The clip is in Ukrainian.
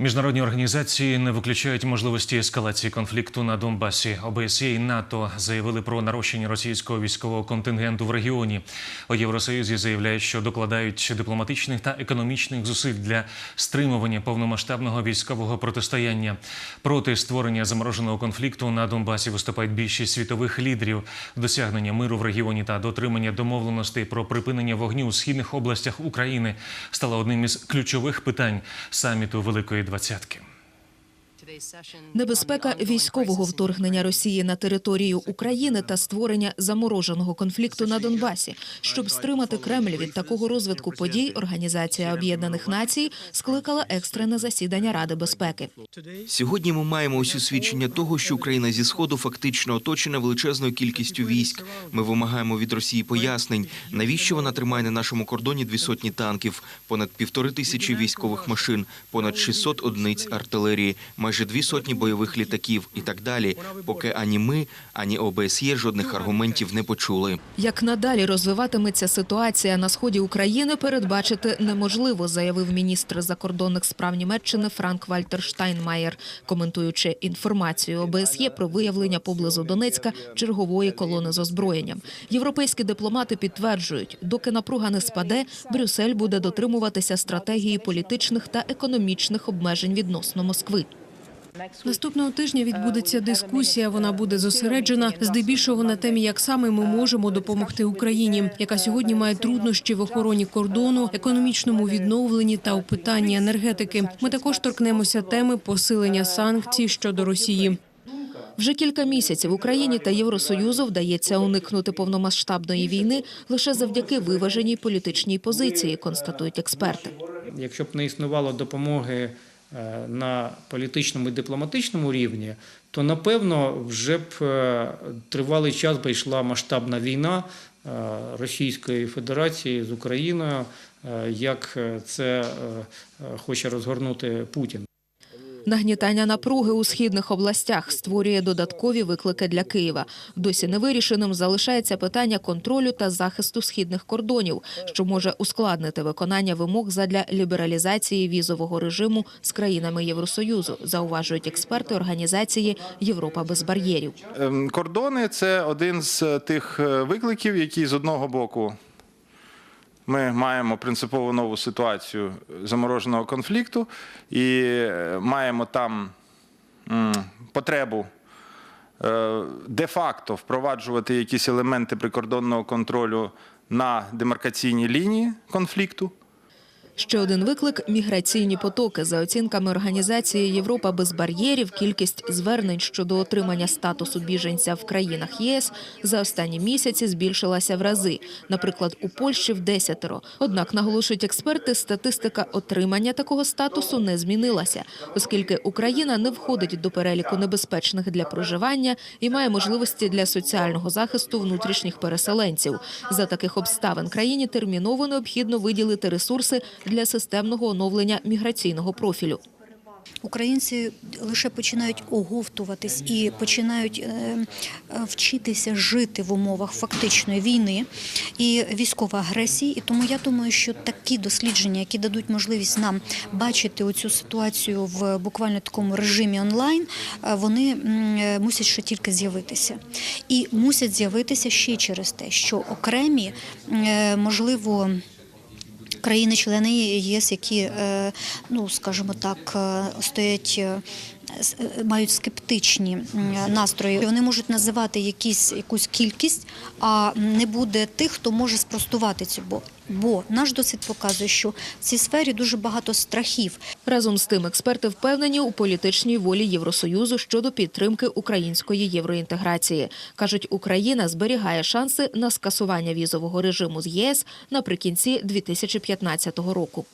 Міжнародні організації не виключають можливості ескалації конфлікту на Донбасі. ОБСЄ і НАТО заявили про нарощення російського військового контингенту в регіоні. У Євросоюзі заявляють, що докладають дипломатичних та економічних зусиль для стримування повномасштабного військового протистояння. Проти створення замороженого конфлікту на Донбасі виступають більшість світових лідерів. Досягнення миру в регіоні та дотримання домовленостей про припинення вогню у східних областях України стало одним із ключових питань саміту Великої Двадцятки. Небезпека військового вторгнення Росії на територію України та створення замороженого конфлікту на Донбасі. Щоб стримати Кремль від такого розвитку подій, Організація Об'єднаних Націй скликала екстрене засідання Ради безпеки. Сьогодні ми маємо ось свідчення того, що Україна зі сходу фактично оточена величезною кількістю військ. Ми вимагаємо від Росії пояснень, навіщо вона тримає на нашому кордоні дві сотні танків, понад півтори тисячі військових машин, понад 600 одиниць артилерії, майже дві сотні бойових літаків і так далі. Поки ані ми, ані ОБСЄ жодних аргументів не почули. Як надалі розвиватиметься ситуація на сході України, передбачити неможливо, заявив міністр закордонних справ Німеччини Франк Вальтер Штайнмаєр, коментуючи інформацію ОБСЄ про виявлення поблизу Донецька чергової колони з озброєнням. Європейські дипломати підтверджують, доки напруга не спаде, Брюссель буде дотримуватися стратегії політичних та економічних обмежень відносно Москви. Наступного тижня відбудеться дискусія. Вона буде зосереджена здебільшого на темі, як саме ми можемо допомогти Україні, яка сьогодні має труднощі в охороні кордону, економічному відновленні та у питанні енергетики. Ми також торкнемося теми посилення санкцій щодо Росії. Вже кілька місяців Україні та Євросоюзу вдається уникнути повномасштабної війни лише завдяки виваженій політичній позиції, констатують експерти. Якщо б не існувало допомоги на політичному і дипломатичному рівні, то напевно вже б е, тривалий час би йшла масштабна війна е, Російської Федерації з Україною, е, як це е, е, хоче розгорнути Путін. Нагнітання напруги у східних областях створює додаткові виклики для Києва. Досі невирішеним залишається питання контролю та захисту східних кордонів, що може ускладнити виконання вимог задля лібералізації візового режиму з країнами Євросоюзу, зауважують експерти організації Європа без бар'єрів. Ем, Кордони це один з тих е, викликів, які з одного боку ми маємо принципово нову ситуацію замороженого конфлікту і е, маємо там потребу е, де-факто впроваджувати якісь елементи прикордонного контролю на демаркаційній лінії конфлікту. Ще один виклик – міграційні потоки. За оцінками організації Європа без бар'єрів, кількість звернень щодо отримання статусу біженця в країнах ЄС за останні місяці збільшилася в рази. Наприклад, у Польщі в десятеро. Однак, наголошують експерти, статистика отримання такого статусу не змінилася, оскільки Україна не входить до переліку небезпечних для проживання і має можливості для соціального захисту внутрішніх переселенців. За таких обставин країні терміново необхідно виділити ресурси для системного оновлення міграційного профілю. Українці лише починають оговтуватись і починають е, е, вчитися жити в умовах фактичної війни і військової агресії. І тому я думаю, що такі дослідження, які дадуть можливість нам бачити оцю ситуацію в буквально такому режимі онлайн, е, вони мусять ще тільки з'явитися. І мусять з'явитися ще через те, що окремі, можливо, країни-члени ЄС, які, е, ну скажімо так, е, стоять. е, Мають скептичні настрої. Вони можуть називати якісь якусь кількість, а не буде тих, хто може спростувати цю. Бо, наш досвід показує, що в цій сфері дуже багато страхів. Разом з тим, експерти впевнені у політичній волі Євросоюзу щодо підтримки української євроінтеграції. Кажуть, Україна зберігає шанси на скасування візового режиму з ЄС наприкінці 2015 року.